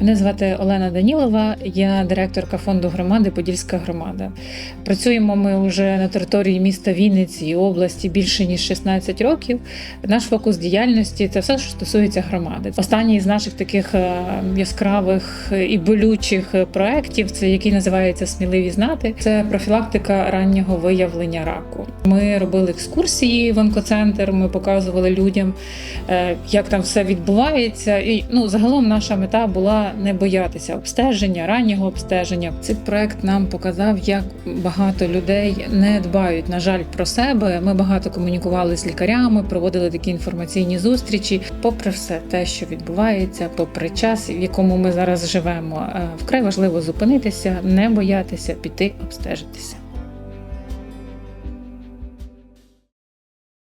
Мене звати Олена Данілова, я директорка фонду громади Подільська громада. Працюємо ми вже на території міста Вінниці і області більше ніж 16 років. Наш фокус діяльності це все, що стосується громади. Останній з наших таких е, яскравих і болючих проєктів, це який називається Сміливі знати. Це профілактика раннього виявлення раку. Ми робили екскурсії в онкоцентр. Ми показували людям, е, як там все відбувається. І ну загалом наша мета була не боятися обстеження, раннього обстеження. Цей проект нам показав, як багато людей не дбають, на жаль, про себе. Ми багато комунікували з лікарями, проводили такі інформаційні зустрічі. Попри все те, що відбувається, попри час, в якому ми зараз живемо, е, вкрай важливо зупинитися, не боятися, піти обстежитися.